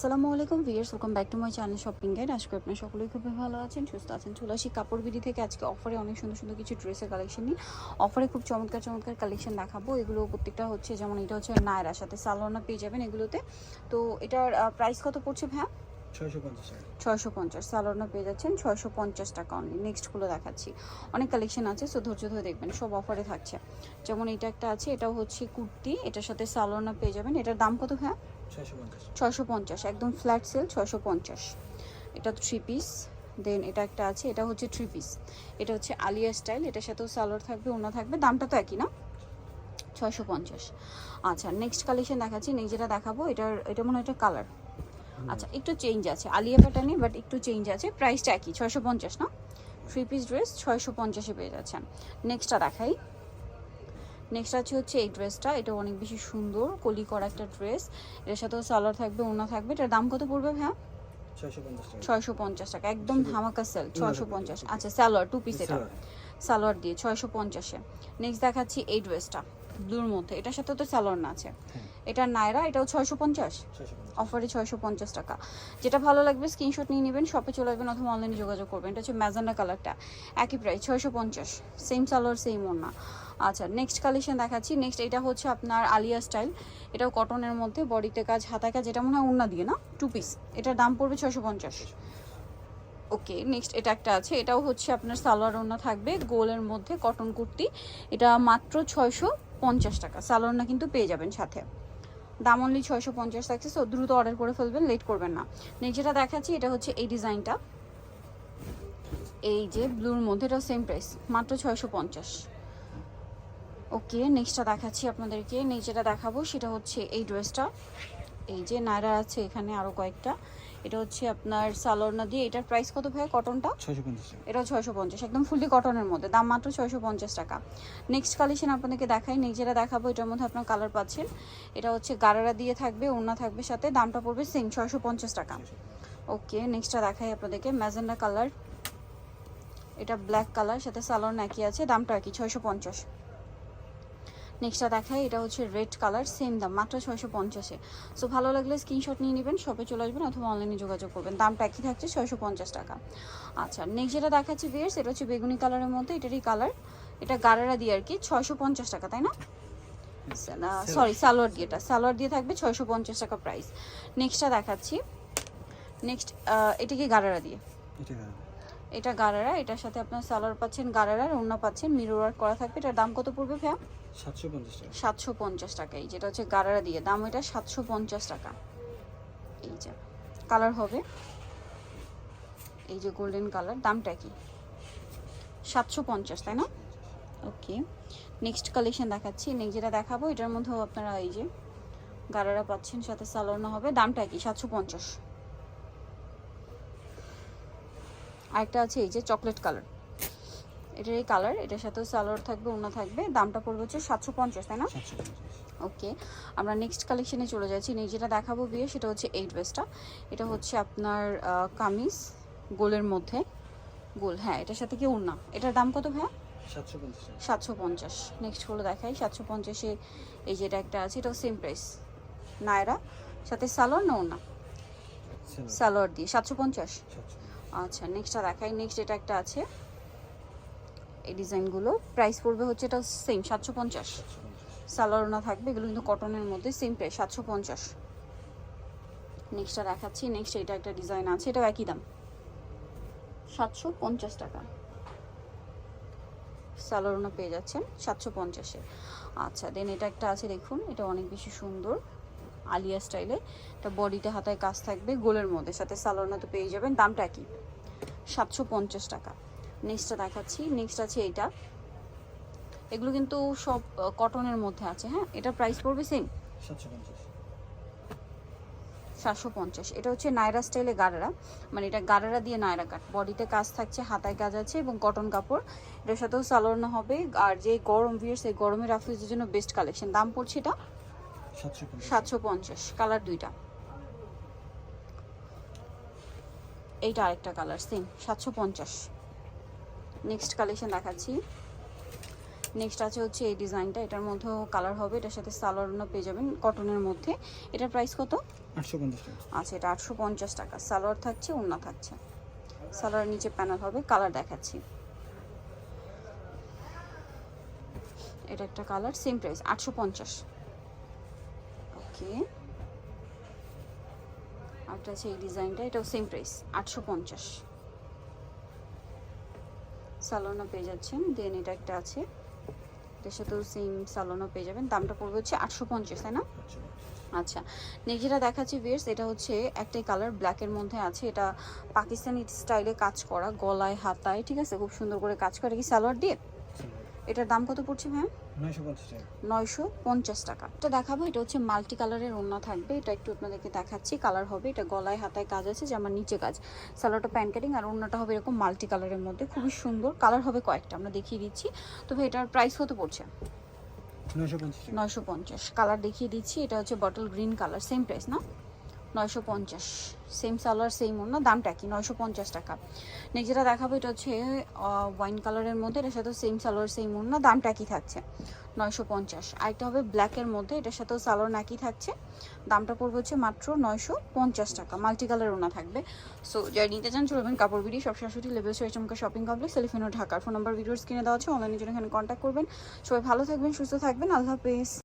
আসসালামু আলাইকুম viewers welcome back to my channel shopping guide. আজকে আপনার সকলেই খুবই ভালো আছেন সুস্থ আছেন। চলে আসি কাপড় বিডি থেকে। আজকে অফারে অনেক সুন্দর সুন্দর কিছু ড্রেসের কালেকশন নিই। অফারে খুব চমৎকার চমৎকার কালেকশন দেখাবো। এগুলো প্রত্যেকটা হচ্ছে যেমন এটা হচ্ছে নায়রার সাথে সালোনা পেয়ে যাবেন এগুলোতে। তো এটার প্রাইস কত পড়ছে ভ্যা ছয়শো পঞ্চাশ টাকা। ছয়শো পঞ্চাশ। সালোনা পেয়ে যাচ্ছেন ছয়শো পঞ্চাশ টাকা অনলি নেক্সটগুলো দেখাচ্ছি। অনেক কালেকশন আছে সো ধৈর্য ধরে দেখবেন সব অফারে থাকছে। যেমন এটা একটা আছে এটাও হচ্ছে কুর্তি। এটার সাথে সালোনা পেয়ে যাবেন। এটার দাম কত হ্যাঁ ছয়শো পঞ্চাশ। একদম ফ্ল্যাট সেল ছয়শো পঞ্চাশ। এটা থ্রি পিস দেন এটা একটা আছে এটা হচ্ছে থ্রি পিস এটা হচ্ছে আলিয়া স্টাইল এটার সাথেও সালোয়ার থাকবে ওনা থাকবে দামটা তো একই না? ছয়শো পঞ্চাশ। আচ্ছা নেক্সট কালেকশন দেখাচ্ছি নেক্সট যেটা দেখাবো এটার এটা মনে হয় একটা কালার আচ্ছা একটু চেঞ্জ আছে আলিয়া প্যাটার্নে বাট একটু চেঞ্জ আছে প্রাইসটা একই ছয়শো পঞ্চাশ না? থ্রি পিস ড্রেস ছয়শো পঞ্চাশে পেয়ে যাচ্ছেন। নেক্সটটা দেখাই। নেক্সট আছে হচ্ছে এই ড্রেসটা এটা অনেক বেশি সুন্দর কলি করা একটা ড্রেস এর সাথেও সালোয়ার থাকবে ওনা থাকবে। এটার দাম কত পড়বে হ্যাঁ ছয়শো পঞ্চাশ টাকা। একদম ধামাকা সেল ছয়শো পঞ্চাশ। আচ্ছা সালোয়ার টু পিস এটা। সালোয়ার দিয়ে ছয়শো পঞ্চাশে। নেক্সট দেখাচ্ছি এই ড্রেসটা ব্লুর মধ্যে। এটার সাথে তো সালোয়ার না আছে। এটা নায়রা এটাও ছয়শো পঞ্চাশ। অফারে ছয়শো পঞ্চাশ টাকা। যেটা ভালো লাগবে স্ক্রিনশট নিয়ে নেবেন শপে চলে আসবেন অথবা অনলাইনে যোগাযোগ করবেন। এটা হচ্ছে ম্যাজেন্ডা কালারটা একই প্রাইস ছয়শো পঞ্চাশ। সেম সালোয়ার সেম ওনা আচ্ছা নেক্সট কালেকশন দেখাচ্ছি। নেক্সট এটা হচ্ছে আপনার আলিয়া স্টাইল এটাও কটনের মধ্যে বডিতে কাজ হাতায় কাজ এটা মনে হয় ওনা দিয়ে না? টু পিস এটার দাম পড়বে ছয়শো পঞ্চাশ। ওকে নেক্সট এটা একটা আছে। এটাও হচ্ছে আপনার সালোয়ার ওনা থাকবে গোলের মধ্যে কটন কুর্তি। এটা মাত্র ছয়শো পঞ্চাশ টাকা। স্যালোনা কিন্তু পেয়ে যাবেন সাথে। দাম অনলি ছয়শো পঞ্চাশ থাকছে সো দ্রুত অর্ডার করে ফেলবেন লেট করবেন না। নেক্সট যেটা দেখাচ্ছি, এটা হচ্ছে এই ডিজাইনটা এই যে ব্লুর মধ্যে এটা সেম প্রাইস মাত্র ছয়শো পঞ্চাশ। ওকে নেক্সটটা দেখাচ্ছি আপনাদেরকে। নেক্সট যেটা দেখাবো, সেটা হচ্ছে এই ড্রেসটা এই যে নায়রা আছে এখানে আরও কয়েকটা। এটা হচ্ছে আপনার সালোয়ারনা দিয়ে এটার প্রাইস কত ভাই কটনটা ছয়শো পঞ্চাশ এটাও ছয়শো পঞ্চাশ একদম ফুললি কটনের মধ্যে দাম মাত্র ছয়শো পঞ্চাশ টাকা। নেক্সট কালেকশন আপনাদেরকে দেখাই যেটা দেখাবো এটার মধ্যে আপনার কালার পাচ্ছেন। এটা হচ্ছে গারারা দিয়ে থাকবে ওড়না থাকবে সাথে দামটা পড়বে সেম ছয়শো পঞ্চাশ টাকা। ওকে নেক্সটটা দেখাই আপনাদেরকে ম্যাজেন্ডা কালার এটা ব্ল্যাক কালার সাথে সালোয়ার একই আছে দামটা আর কি ছয়শো পঞ্চাশ। নেক্সটটা দেখায় এটা হচ্ছে রেড কালার সেম দাম মাত্র ছয়শো পঞ্চাশে। সো ভালো লাগলে স্ক্রিনশট নিয়ে নেবেন শপে চলে আসবেন অথবা অনলাইনে যোগাযোগ করবেন। দামটা একই থাকছে ছয়শো পঞ্চাশ টাকা। আচ্ছা নেক্সট যেটা দেখাচ্ছি বিয়ার্স এটা হচ্ছে বেগুনি কালারের মধ্যে এটারই কালার এটা গারারা দিয়ে আর কি ছয়শো পঞ্চাশ টাকা তাই না? সরি সালোয়ার দিয়ে এটা সালোয়ার দিয়ে থাকবে ছয়শো পঞ্চাশ টাকা প্রাইস নেক্সটটা দেখাচ্ছি। নেক্সট এটা কি গারারা দিয়ে? এটা এটা গারারা এটার সাথে আপনার সালোয়ার পাচ্ছেন গারারার অন্য পাচ্ছেন মিরর ওয়ার্ক করা থাকবে। এটার দাম কত পড়বে ভ্যা সাতশো পঞ্চাশ টাকা। সাতশো পঞ্চাশ টাকাই যেটা হচ্ছে গারারা দিয়ে। দাম এটা সাতশো পঞ্চাশ টাকা। এই যে কালার হবে। এই যে গোল্ডেন কালার দামটা কি? সাতশো পঞ্চাশ তাই না? ওকে নেক্সট কালেকশন দেখাচ্ছি। নেক্সট যেটা দেখাবো এটার মধ্যেও আপনারা এই যে গারারা পাচ্ছেন সাথে সালোয়ার হবে। দামটা কি? সাতশো পঞ্চাশ। আরেকটা আছে এই যে চকলেট কালার। এটার এই কালার এটার সাথেও সালোয়ার থাকবে ওনা থাকবে। দামটা পড়বে হচ্ছে সাতশো পঞ্চাশ তাই না? ওকে আমরা নেক্সট কালেকশনে চলে যাচ্ছি। যেটা দেখাবো বিয়ে সেটা হচ্ছে এই ড্রেসটা এটা হচ্ছে আপনার কামিজ গোলের মধ্যে। গোল হ্যাঁ এটার সাথে কি ওড়না? এটার দাম কত ভাইয়া? সাতশো পঞ্চাশ। নেক্সট হলো দেখাই সাতশো পঞ্চাশে এই যেটা একটা আছে এটাও সেম প্রাইস নায়রা সাথে সালোয়ার না ওড়না? সালোয়ার। দিয়ে সাতশো পঞ্চাশ। আচ্ছা নেক্সটটা দেখাই। নেক্সট এটা একটা আছে। এই ডিজাইনগুলো। প্রাইস পড়বে হচ্ছে এটা সেম সাতশো পঞ্চাশ। সাতশো পঞ্চাশ। সালোয়ার না থাকবে এগুলো কিন্তু কটনের মধ্যে সেম প্রাইস সাতশো পঞ্চাশ। নেক্সটটা দেখাচ্ছি। নেক্সট এটা একটা ডিজাইন আছে এটাও একই দাম। সাতশো পঞ্চাশ টাকা। সালোয়ারও পেয়ে যাচ্ছেন সাতশো পঞ্চাশে। আচ্ছা দেন এটা একটা আছে দেখুন এটা অনেক বেশি সুন্দর। আলিয়া স্টাইলে। এটা বডিটা হাতায় কাজ থাকবে গোলের মধ্যে সাথে সালোয়ারনা তো পেয়ে যাবেন। দামটা কি সাতশো পঞ্চাশ টাকা। নেক্সটটা দেখাচ্ছি। নেক্সট আছে এটা। এগুলো কিন্তু সব কটনের মধ্যে আছে হ্যাঁ? এটা প্রাইস পড়বে সেম সাতশো পঞ্চাশ। এটা হচ্ছে নায়রা স্টাইলে গারারা। মানে এটা গারারা দিয়ে নায়রা কাট বডিতে কাজ থাকছে হাতায় কাজ আছে এবং কটন কাপড়। এটার সাথেও সালোয়ার হবে। আর যে গরম ভিয়ার্স এই গরমের রাফিউজের জন্য বেস্ট কালেকশন দাম পড়ছে এটা সাতশো পঞ্চাশ। কালার দুইটা। এইটা আরেকটা কালার সেম সাতশো পঞ্চাশ। নেক্সট কালেকশন দেখাচ্ছি। নেক্সট আছে হচ্ছে এই ডিজাইনটা এটার মধ্যেও কালার হবে এটার সাথে সালোয়ারও পেয়ে যাবেন কটনের মধ্যে। এটার প্রাইস কত? আটশো আচ্ছা এটা আটশো পঞ্চাশ টাকা। সালোয়ার থাকছে ওড়না থাকছে। সালোয়ার নিচে প্যানেল হবে কালার দেখাচ্ছি। এটা একটা কালার সেম প্রাইস আটশো পঞ্চাশ। ওকে আরটা আছে এই ডিজাইনটা, এটাও সেম প্রাইস আটশো পঞ্চাশ। সালোনা পেয়ে যাচ্ছেন দেন এটা একটা আছে। এটার সাথেও সেম সালোনা পেয়ে যাবেন, দামটা পড়বে হচ্ছে আটশো পঞ্চাশ, তাই না? আচ্ছা নেক্সট যেটা দেখাচ্ছি ভিয়ার্স এটা হচ্ছে একটাই কালার ব্ল্যাকের মধ্যে আছে। এটা পাকিস্তানি স্টাইলে কাজ করা, গলায়, হাতায়, ঠিক আছে? খুব সুন্দর করে কাজ করে কি সালোয়ার দিয়ে? এটার দাম কত পড়ছে ভাই নয়শো পঞ্চাশ টাকা। এটা দেখাবো এটা হচ্ছে মাল্টি কালারের ওড়না থাকবে। এটা একটু আপনাদেরকে দেখাচ্ছি কালার হবে। এটা গলায় হাতায় কাজ আছে যে আমার নিচে কাজ। সালোয়ারটা প্যান্ট কাটিং আর ওড়নাটা হবে এরকম মাল্টি কালারের মধ্যে। খুবই সুন্দর। কালার হবে কয়েকটা আমরা দেখিয়ে দিচ্ছি। তবে এটার প্রাইস কত পড়ছে? নয়শো পঞ্চাশ। কালার দেখিয়ে দিচ্ছি এটা হচ্ছে bottle green colour same price না? নয়শো পঞ্চাশ। সেম সালোয়ার সেম অন্য দামটা কি নয়শো পঞ্চাশ টাকা। নেক্সট দেখাবো, এটা হচ্ছে ওয়াইন কালারের মধ্যে, এটার সাথেও সেম সালোয়ার সেম অন্য দামটা কি থাকছে, নয়শো পঞ্চাশ। আরেকটা হবে ব্ল্যাকের মধ্যে, এটার সাথেও সালোয়ার নাকি থাকছে, দামটা পড়বে হচ্ছে মাত্র নয়শো পঞ্চাশ টাকা মাল্টি কালার ওনা থাকবে। সো যারা নিতে চান চলবেন কাপড় বিডি, সব শাশুড়ি লেভেল চমকা শপিং কমপ্লেক্স সেলিফিনো ঢাকার ফোন নাম্বার ভিডিওস কিনে দেওয়া আছে অনলাইনে জন্য এখানে কন্ট্যাক্ট করবেন। সবাই ভালো থাকবেন, সুস্থ থাকবেন, আল্লাহ হাফেজ।